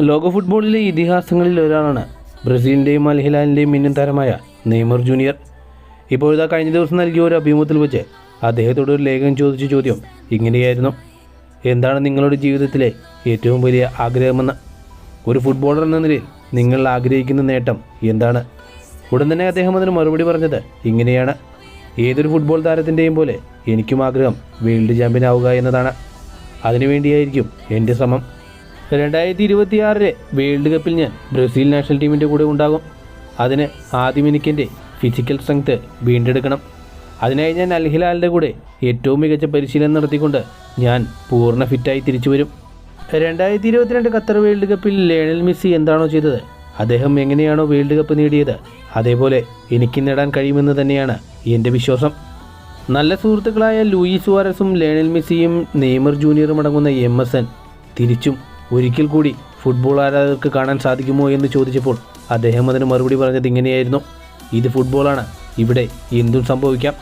ലോക ഫുട്ബോളിലെ ഇതിഹാസങ്ങളിൽ ഒരാളാണ് ബ്രസീലിന്റെയും അൽഹിലാലിന്റെയും മിന്നും താരമായ നെയ്മർ ജൂനിയർ. ഇപ്പോഴിതാ കഴിഞ്ഞ ദിവസം നൽകിയ ഒരു അഭിമുഖത്തിൽ വെച്ച് അദ്ദേഹത്തോട് ഒരു ലേഖനം ചോദിച്ച ചോദ്യം ഇങ്ങനെയായിരുന്നു. എന്താണ് നിങ്ങളുടെ ജീവിതത്തിലെ ഏറ്റവും വലിയ ആഗ്രഹമെന്ന്? ഒരു ഫുട്ബോളർ എന്ന നിലയിൽ നിങ്ങൾ ആഗ്രഹിക്കുന്ന നേട്ടം എന്താണ്? ഉടൻ തന്നെ അദ്ദേഹം അതിന് മറുപടി പറഞ്ഞത് ഇങ്ങനെയാണ്. ഏതൊരു ഫുട്ബോൾ താരത്തിന്റെയും പോലെ എനിക്കും ആഗ്രഹം വേൾഡ് ചാമ്പ്യൻ ആവുക എന്നതാണ്. അതിനുവേണ്ടിയായിരിക്കും എന്റെ ശ്രമം. രണ്ടായിരത്തി ഇരുപത്തിയാറിലെ വേൾഡ് കപ്പിൽ ഞാൻ ബ്രസീൽ നാഷണൽ ടീമിന്റെ കൂടെ ഉണ്ടാകും. അതിന് ആദ്യം എനിക്കെന്റെ ഫിസിക്കൽ സ്ട്രെങ്ത് വീണ്ടെടുക്കണം. അതിനായി ഞാൻ അൽഹിലാലിന്റെ കൂടെ ഏറ്റവും മികച്ച പരിശീലനം നടത്തിക്കൊണ്ട് ഞാൻ പൂർണ ഫിറ്റായി തിരിച്ചു വരും. രണ്ടായിരത്തി ഇരുപത്തിരണ്ട് ഖത്തർ വേൾഡ് കപ്പിൽ ലേണൽ മെസ്സി എന്താണോ ചെയ്തത് അദ്ദേഹം എങ്ങനെയാണോ വേൾഡ് കപ്പ് നേടിയത് അതേപോലെ എനിക്ക് നേടാൻ കഴിയുമെന്ന് തന്നെയാണ് എന്റെ വിശ്വാസം. നല്ല സുഹൃത്തുക്കളായ ലൂയിസ് വാരസും ലേണൽ മെസ്സിയും നെയ്മർ ജൂനിയറും അടങ്ങുന്ന എം എസ് എൻ തിരിച്ചും ഒരിക്കൽ കൂടി ഫുട്ബോൾ ആരാധകർക്ക് കാണാൻ സാധിക്കുമോ എന്ന് ചോദിച്ചപ്പോൾ അദ്ദേഹം അതിന് മറുപടി പറഞ്ഞത് ഇങ്ങനെയായിരുന്നു. ഇത് ഫുട്ബോളാണ് ഇവിടെ എന്തും സംഭവിക്കാം.